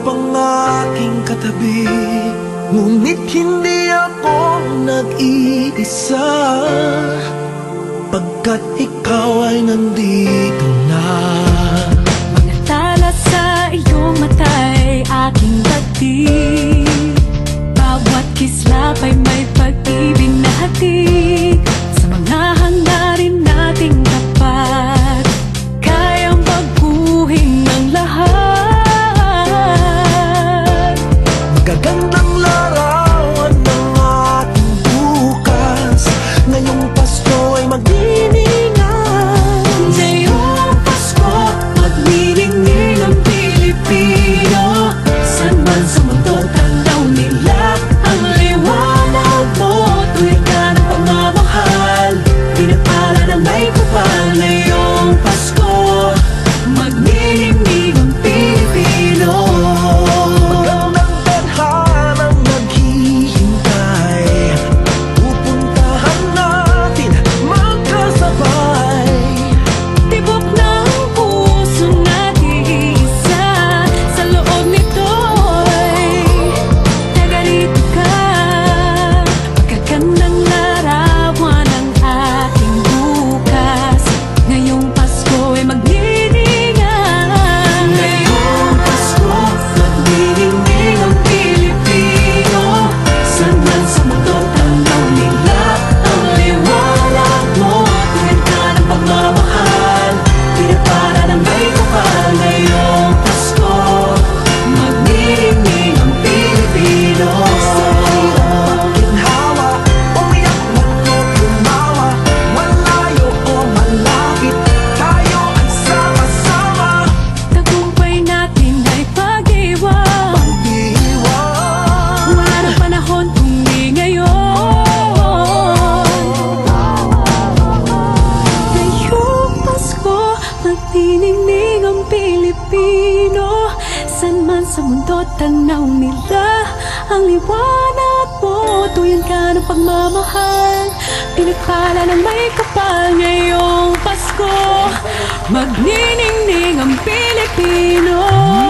pang aking katabi. Ngunit hindi ako nag-iisa. Pagkat ikaw ay nandito na. Mga tala sa iyong mata ay aking dati Bawat kislap ay may pag-ibig na hati Cả sa mundo tanaw nila. Ang liwanag mo, tuyan ka ng pagmamahal. Pinagpala ng may kapal ngayong Pasko. Magniningning ang Pilipino.